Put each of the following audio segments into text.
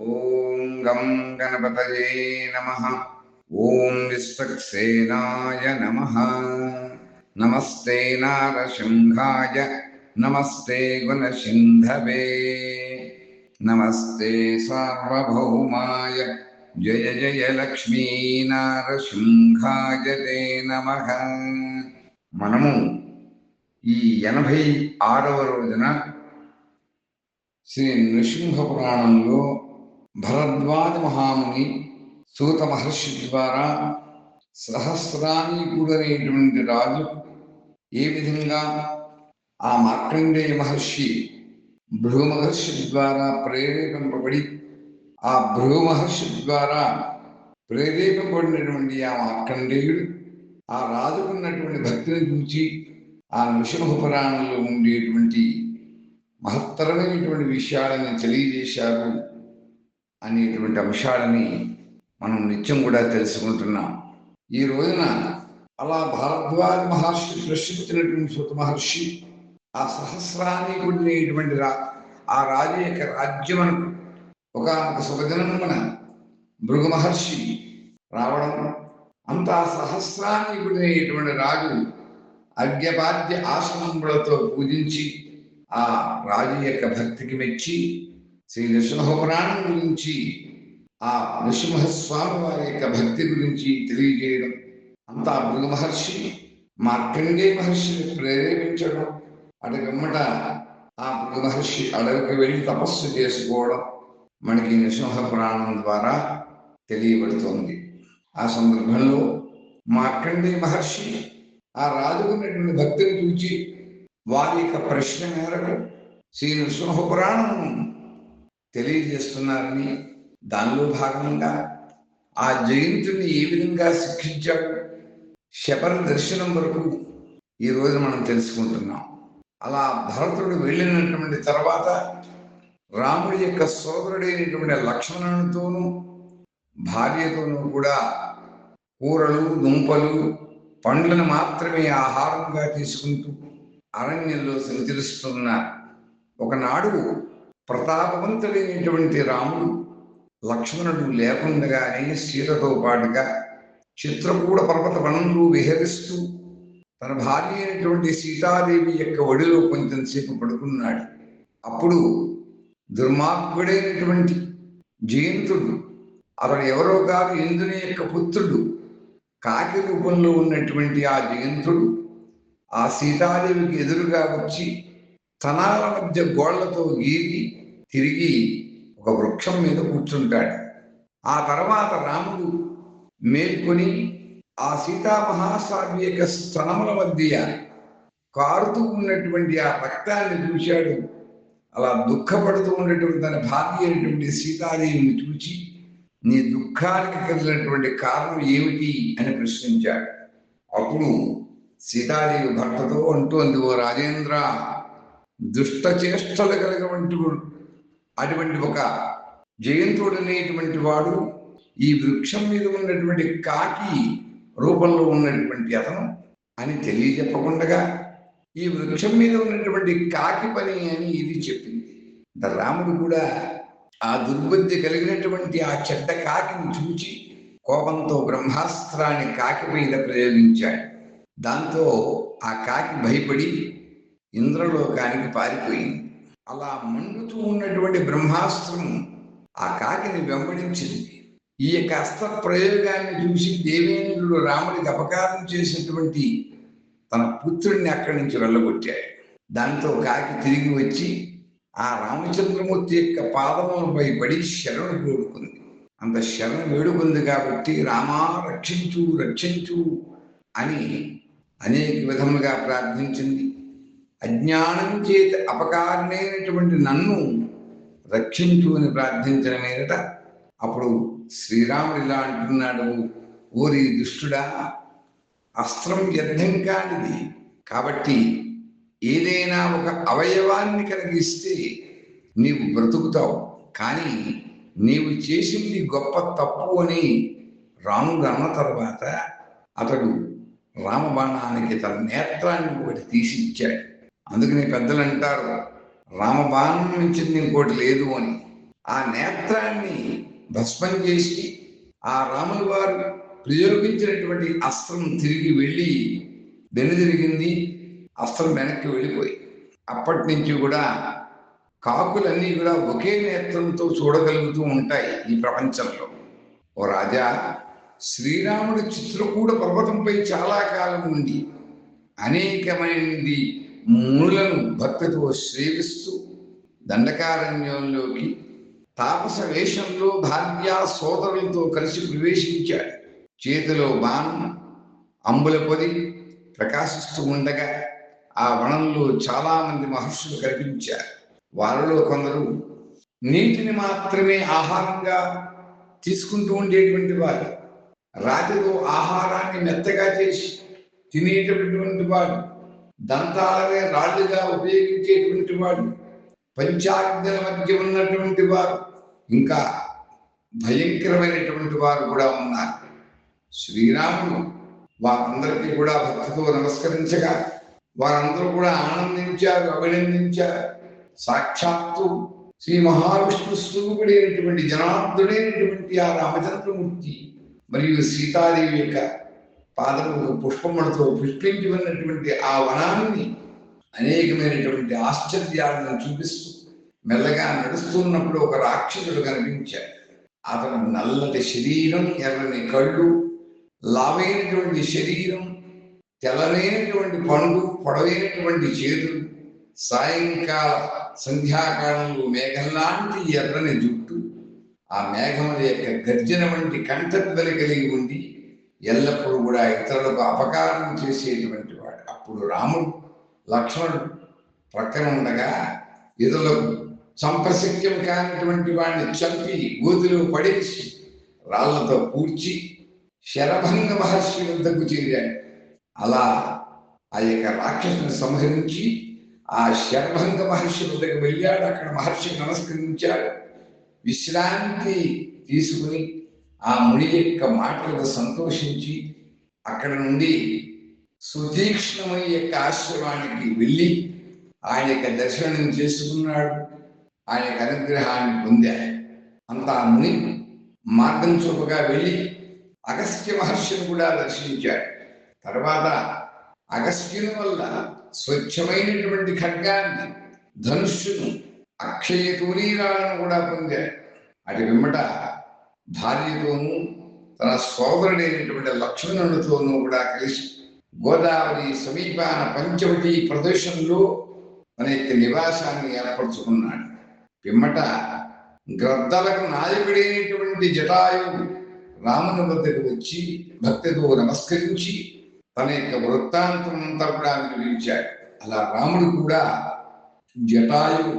ఓం గం గణపతయే నమ. ఓం విశ్వక్సేనాయ నమ. నమస్తే నారసింహాయ నమస్తే గుణసింధవే. నమస్తే సార్వభౌమాయ జయ జయ లక్ష్మీ నారసింహాయ తే నమ. మనము ఈ ఎనభై ఆరవ రోజున శ్రీ నృసింహ పురాణంలో భరద్వాజ మహాముని సూత మహర్షి ద్వారా సహస్రానీకుడనేటువంటి రాజు ఏ విధంగా ఆ మార్కండేయ మహర్షి భృగు ద్వారా ప్రేరేపింపబడి ఆ భృగు ద్వారా ప్రేరేపబడినటువంటి ఆ మార్కండేయుడు ఆ రాజుకున్నటువంటి భక్తిని చూచి ఆ నృసింహ పురాణంలో ఉండేటువంటి మహత్తరమైనటువంటి విషయాలని తెలియజేశారు. అనేటువంటి అంశాలని మనం నిత్యం కూడా తెలుసుకుంటున్నాం. ఈ రోజున అలా భారద్వాజ మహర్షి సృష్టించినటువంటి సుత మహర్షి ఆ సహస్రానీకుడినేటువంటి రా ఆ రాజు యొక్క రాజ్యమునకు ఒక శుభదినమున భృగు మహర్షి రావడం అంత సహస్రానీకుడినేటువంటి రాజు అర్ఘ్యపాద్య ఆశ్రమములతో పూజించి ఆ రాజు యొక్క భక్తికి మెచ్చి శ్రీ నృసింహపురాణం గురించి ఆ నృసింహస్వామి వారి యొక్క భక్తి గురించి తెలియజేయడం అంతా భృగు మహర్షి మార్కండే మహర్షిని ప్రేరేపించడం అడగమ్మట ఆ భృగు మహర్షి అడవికి వెళ్ళి తపస్సు చేసుకోవడం మనకి నృసింహ పురాణం ద్వారా తెలియబడుతోంది. ఆ సందర్భంలో మార్కండే మహర్షి ఆ రాజుకున్నటువంటి భక్తిని చూచి వారి యొక్క ప్రశ్న మేరకు శ్రీ నృసింహ పురాణం తెలియజేస్తున్నారని దానిలో భాగంగా ఆ జయంతుని ఏ విధంగా శిక్షించాడు శబర దర్శనం వరకు ఈ రోజు మనం తెలుసుకుంటున్నాం. అలా భరతుడు వెళ్ళినటువంటి తర్వాత రాముడి యొక్క సోదరుడైనటువంటి లక్ష్మణునితోనూ భార్యతోనూ కూడా కూరలు దుంపలు పండ్లను మాత్రమే ఆహారంగా తీసుకుంటూ అరణ్యంలో సంచరిస్తున్న ఒకనాడు ప్రతాపవంతుడైనటువంటి రాముడు లక్ష్మణుడు లేకుండగానే సీతతో పాటుగా చిత్రకూడ పర్వత వనంలో విహరిస్తూ తన భార్య అయినటువంటి సీతాదేవి యొక్క ఒడిలో కొంచెం సేపు పడుకున్నాడు. అప్పుడు దుర్మార్గుడైనటువంటి జయంతుడు అతడు ఎవరో కాదు ఇంద్రుని యొక్క పుత్రుడు కాకి రూపంలో ఉన్నటువంటి ఆ జయంతుడు ఆ సీతాదేవికి ఎదురుగా వచ్చి తనాల మధ్య గోళ్ళతో గీరి తిరిగి ఒక వృక్షం మీద కూర్చుంటాడు. ఆ తర్వాత రాముడు మేల్కొని ఆ సీతామహాసావి యొక్క స్తనముల మధ్య కారుతూ ఉన్నటువంటి ఆ రక్తాన్ని చూశాడు. అలా దుఃఖపడుతూ ఉన్నటువంటి తన భార్య అయినటువంటి సీతాదేవిని చూచి నీ దుఃఖానికి కలిగినటువంటి కారణం ఏమిటి? అని ప్రశ్నించాడు. అప్పుడు సీతాదేవి భర్తతో అంటోంది ఓ రాజేంద్ర దుష్ట చేష్టలు కలిగినటువంటి అటువంటి ఒక జయంతుడు అనేటువంటి వాడు ఈ వృక్షం మీద ఉన్నటువంటి కాకి రూపంలో ఉన్నటువంటి అతను అని తెలియజెప్పకుండా ఈ వృక్షం మీద ఉన్నటువంటి కాకి పని అని ఇది చెప్పింది. రాముడు కూడా ఆ దుర్బుద్ధి కలిగినటువంటి ఆ చెడ్డ కాకిని చూచి కోపంతో బ్రహ్మాస్త్రాన్ని కాకి మీద ప్రయోగించాడు. దాంతో ఆ కాకి భయపడి ఇంద్రలోకానికి పారిపోయింది. అలా మండుతూ ఉన్నటువంటి బ్రహ్మాస్త్రం ఆ కాకిని వెంబడించింది. ఈ యొక్క అస్త్ర ప్రయోగాన్ని చూసి దేవేంద్రుడు రాముడికి అపకారం చేసినటువంటి తన పుత్రుడిని అక్కడి నుంచి వెళ్ళగొట్టాడు. దాంతో కాకి తిరిగి వచ్చి ఆ రామచంద్రమూర్తి యొక్క పాదములపై పడి శరణు వేడుకుంది అంత శరణు వేడుకుంది కాబట్టి రామా రక్షించు రక్షించు అని అనేక విధములుగా ప్రార్థించింది. అజ్ఞానం చేత అపకారమైనటువంటి నన్ను రక్షించు అని ప్రార్థించిన మీదట అప్పుడు శ్రీరాముడు ఇలా అంటున్నాడు ఓరి దుష్టుడా అస్త్రం వ్యర్థం కానిది. కాబట్టి ఏదైనా ఒక అవయవాన్ని కలిగిస్తే నీవు బ్రతుకుతావు. కానీ నీవు చేసింది గొప్ప తప్పు అని రాముడు అన్న తర్వాత అతడు రామబాణానికి తన నేత్రాన్ని ఒకటి తీసి ఇచ్చాడు అందుకని పెద్దలు అంటారు రామబాణం నుంచి ఇంకోటి లేదు అని. ఆ నేత్రాన్ని భస్మం చేసి ఆ రాముల వారు ప్రయోగించినటువంటి అస్త్రం తిరిగి వెళ్ళి వెనుదిరిగింది అస్త్రం వెనక్కి వెళ్ళిపోయి. అప్పటి నుంచి కూడా కాకులన్నీ కూడా ఒకే నేత్రంతో చూడగలుగుతూ ఉంటాయి ఈ ప్రపంచంలో. ఓ రాజా శ్రీరాముడు చిత్రకూడ పర్వతంపై చాలా కాలం ఉంది. అనేకమైనది మునులను భక్తితో సేవిస్తూ దండకారణ్యంలోకి తాపస వేషంలో భార్య సోదరులతో కలిసి ప్రవేశించాడు. చేతిలో బాణం అంబుల పొది ప్రకాశిస్తూ ఉండగా ఆ వనంలో చాలా మంది మహర్షులు కనిపించారు. వారిలో కొందరు నీటిని మాత్రమే ఆహారంగా తీసుకుంటూ ఉండేటువంటి వారు. రాతితో ఆహారాన్ని మెత్తగా చేసి తినేటటువంటి వాడు దంతాలనే రాళ్ళుగా ఉపయోగించేటువంటి వాడు పంచాగ్నుల మధ్య ఉన్నటువంటి వారు ఇంకా భయంకరమైనటువంటి వారు కూడా ఉన్నారు. శ్రీరాముడు వారందరికీ కూడా భక్తితో నమస్కరించగా వారందరూ కూడా ఆనందించారు అభినందించారు. సాక్షాత్తు శ్రీ మహావిష్ణు స్వరూపుడైనటువంటి జనార్దుడైనటువంటి ఆ రామచంద్రమూర్తి మరియు సీతాదేవి యొక్క పాదములకు పుష్పములతో పుష్పించినటువంటి ఆ వనాన్ని అనేకమైనటువంటి ఆశ్చర్యాలను చూపిస్తూ మెల్లగా నడుస్తున్నప్పుడు ఒక రాక్షసుడు కనిపించాడు. అతను నల్లటి శరీరం ఎర్రని కళ్ళు లావైనటువంటి శరీరం తెల్లనైనటువంటి పండు పొడవైనటువంటి చేతులు సాయంకాల సంధ్యాకాలంలో మేఘంలాంటి ఎర్రని జుట్టు ఆ మేఘముల యొక్క గర్జన వంటి కంఠధ్వని కలిగి ఉండి ఎల్లప్పుడూ కూడా ఇతరులకు అపకారం చేసేటువంటి వాడు. అప్పుడు రాముడు లక్ష్మణుడు ప్రక్కన ఉండగా ఇతరులకు సంపశక్యం కానటువంటి వాడిని చంపి గోతిలో పడేసి రాళ్ళతో పూడ్చి శరభంగ మహర్షి వద్దకు చేరాడు. అలా ఆ యొక్క రాక్షసుని సంహరించి ఆ శరభంగ మహర్షి వద్దకు వెళ్ళాడు. అక్కడ మహర్షి నమస్కరించాడు. విశ్రాంతి తీసుకుని ఆ ముని యొక్క మాటలకు సంతోషించి అక్కడ నుండి సుతీక్ష్ణమయ్య యొక్క ఆశ్రమానికి వెళ్ళి ఆయన యొక్క దర్శనం చేసుకున్నాడు. ఆయన యొక్క అనుగ్రహాన్ని పొందాడు. అంత ఆ ముని మార్గం చూపగా వెళ్ళి అగస్త్య మహర్షిని కూడా దర్శించాడు. తర్వాత అగస్త్యుని వల్ల స్వచ్ఛమైనటువంటి ఖడ్గాన్ని ధనుష్యును అక్షయ తూరీరాలను కూడా పొందాడు. అటు వెంబట భార్యతోనూ తన సోదరుడైనటువంటి లక్ష్మణుడితోనూ కూడా కలిసి గోదావరి సమీపాన పంచవటి ప్రదేశంలో తన యొక్క నివాసాన్ని ఏర్పరచుకున్నాడు. పిమ్మట గ్రద్దలకు నాయకుడైనటువంటి జటాయువు రాముని వద్దకు వచ్చి భక్తితో నమస్కరించి తన యొక్క వృత్తాంతం అంతా కూడా వివరించాడు. అలా రాముడు కూడా జటాయువు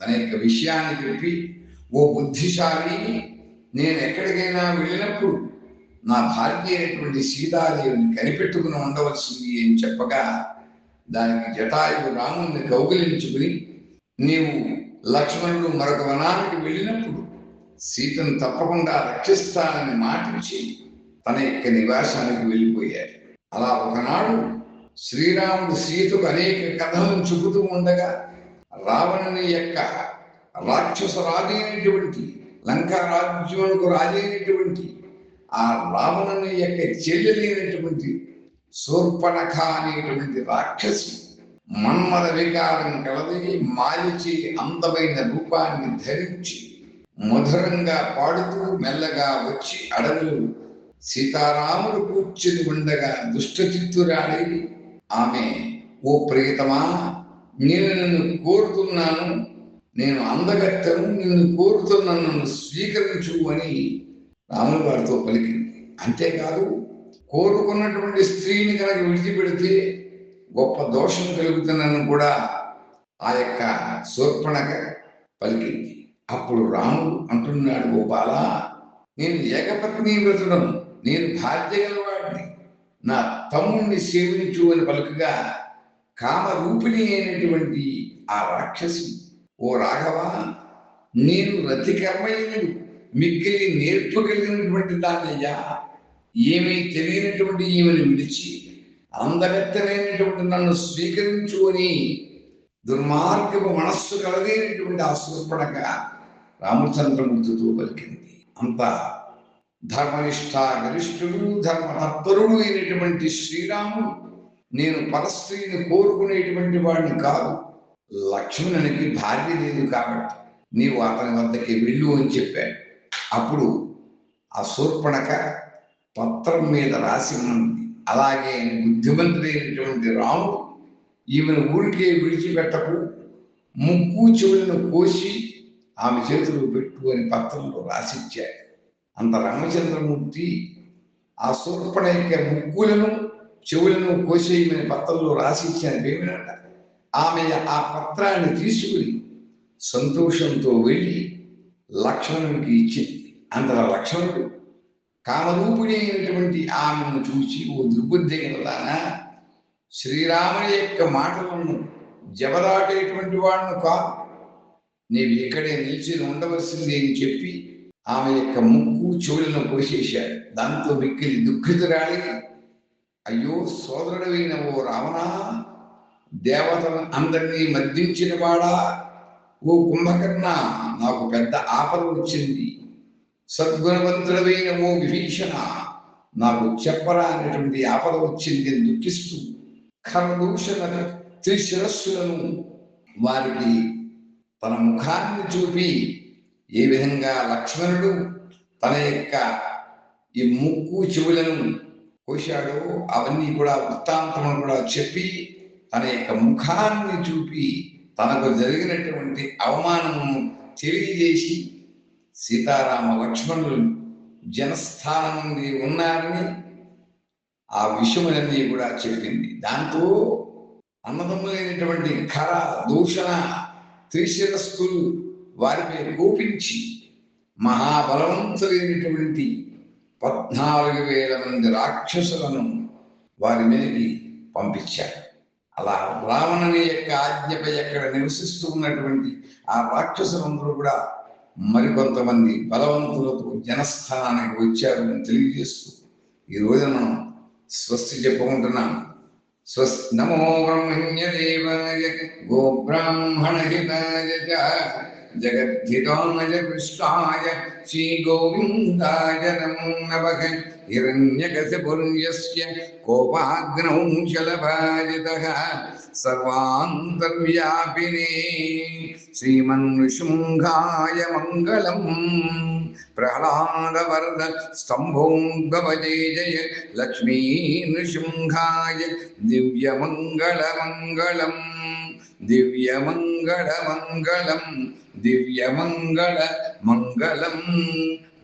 తన యొక్క విషయాన్ని చెప్పి ఓ బుద్ధిశాలి నేను ఎక్కడికైనా వెళ్ళినప్పుడు నా భార్య అయినటువంటి సీతాదేవిని కనిపెట్టుకుని ఉండవలసింది అని చెప్పగా దానికి జటాయువు రాముని కౌగిలించుకుని నీవు లక్ష్మణుడు మరొక వనానికి వెళ్ళినప్పుడు సీతను తప్పకుండా రక్షిస్తానని మాటించి తన యొక్క నివాసానికి వెళ్ళిపోయాడు. అలా ఒకనాడు శ్రీరాముడు సీతకు అనేక కథలను చెబుతూ ఉండగా రావణుని యొక్క రాక్షస రాజైనటువంటి లంకా రాజ్యములకు రాజైనటువంటి ఆ రావణుని యొక్క చెల్లెలైనటువంటి శూర్పణఖ అనేటువంటి రాక్షసి మన్మద వికారం కలది మాలిచి అందమైన రూపాన్ని ధరించి మధురంగా పాడుతూ మెల్లగా వచ్చి అడవులు సీతారాములు కూర్చుని ఉండగా దుష్టచిత్తురాలి ఆమె ఓ ప్రియతమా నేను నిన్ను కోరుతున్నాను నేను అందగత్తను నిన్ను కోరుతున్నాను నన్ను స్వీకరించు అని రాముల వారితో పలికింది. అంతేకాదు కోరుకున్నటువంటి స్త్రీని కనుక విడిచిపెడితే గొప్ప దోషం కలుగుతుందని కూడా ఆ యొక్క శూర్పణక పలికింది. అప్పుడు రాముడు అంటున్నాడు గోపాల నేను ఏకపత్ని వ్రతుడను. నేను భార్య గలవాడిని. నా తమ్ముణ్ణి సేవించు అని పలుకగా కామరూపిణి అయినటువంటి ఆ రాక్షసి ఓ రాఘవ నేను రతి మిక్కిలి నేర్పు కలిగినటువంటి దానయ్యా. ఏమీ తెలియనటువంటి ఈమెను విడిచి అందగత్తమైనటువంటి నన్ను స్వీకరించు అని దుర్మార్గపు మనస్సు కలదేనటువంటి ఆ శూర్పణక రామచంద్రమూర్తితో పలికింది. అంత ధర్మనిష్ట గరిష్ఠుడు ధర్మతత్పరుడు అయినటువంటి శ్రీరాముడు నేను పరస్త్రీని కోరుకునేటువంటి వాడిని కాదు. లక్ష్మణునికి భార్య లేదు కాబట్టి నీవు అతని వద్దకి వెళ్ళు అని చెప్పాడు అప్పుడు ఆ శూర్పణక పత్రం మీద రాసి ఉన్నది. అలాగే బుద్ధిమంతుడైనటువంటి రాముడు ఈమెను ఊరికే విడిచిపెట్టకు ముక్కు చెవులను కోసి ఆమె చేతులు పెట్టు అని పత్రంలో రాసిచ్చాడు. అంత రామచంద్రమూర్తి ఆ శూర్పణ యొక్క ముక్కులను చెవులను కోసేయమని పత్రంలో రాసిచ్చాను. ఏమినట ఆమె ఆ పత్రాన్ని తీసుకుని సంతోషంతో వెళ్ళి లక్ష్మణునికి ఇచ్చింది అంతలా లక్ష్మణుడు కామరూపిణి అయినటువంటి ఆమెను చూసి ఓ దుర్బుద్ధి గలదానా శ్రీరాముని యొక్క మాటలను జబరాటేటువంటి వాడును కాదు నీవు ఇక్కడే నిలిచి ఉండవలసింది అని చెప్పి ఆమె యొక్క ముక్కు చెవులను కోసేశాడు దాంతో మిక్కిలి దుఃఖితురాలి అయ్యో సోదరుడైన ఓ రావణా దేవతలను అందరినీ మర్దించిన వాడా? ఓ కుంభకర్ణ నాకు పెద్ద ఆపద వచ్చింది. సద్గుణవంతుడమైన ఓ విభీషణ నాకు చెప్పరా అనేటువంటి ఆపద వచ్చింది అని దుఃఖిస్తూ ఖరదూషణ త్రిశిరస్సులను వారికి తన ముఖాన్ని చూపి ఏ విధంగా లక్ష్మణుడు తన యొక్క ఈ ముక్కు చెవులను కోశాడో అవన్నీ కూడా వృత్తాంతమును కూడా చెప్పి తన యొక్క ముఖాన్ని చూపి తనకు జరిగినటువంటి అవమానము తెలియజేసి సీతారామ లక్ష్మణులు జనస్థానం నుండి ఉన్నారని ఆ విషయములన్నీ కూడా చెప్పింది. దాంతో అన్నదమ్ములైనటువంటి ఖర దూషణ త్రిశిరస్తులు వారిపై కోపించి మహాబలవంతులైనటువంటి పద్నాలుగు వేల మంది రాక్షసులను వారి మీదకి పంపించారు. అలా రావణుని యొక్క ఆజ్ఞపై ఎక్కడ నివసిస్తూ ఉన్నటువంటి ఆ రాక్షసులందరూ కూడా మరికొంతమంది బలవంతులతో జనస్థానానికి వచ్చారని తెలియజేస్తూ ఈ రోజున మనం స్వస్తి చెప్పుకుంటున్నాం. స్వస్తి నమో బ్రహ్మణ్యదేవాయ గోబ్రాహ్మణహితాయ చ విష్ణాయ శ్రీ గోవిందాయ నమో నమః. హిరణ్యకశిపుర్యస్య కోపాగ్నౌ శలభాజితः సర్వాంతర్వ్యాపినే శ్రీమన్శృంగాయ మంగళం ప్రహ్లాదవరద స్తంభోంగవజే జయ లక్ష్మీ నృశృంగాయ దివ్యమంగళమంగళం దివ్యమంగళమంగళం దివ్యమంగళ మంగళం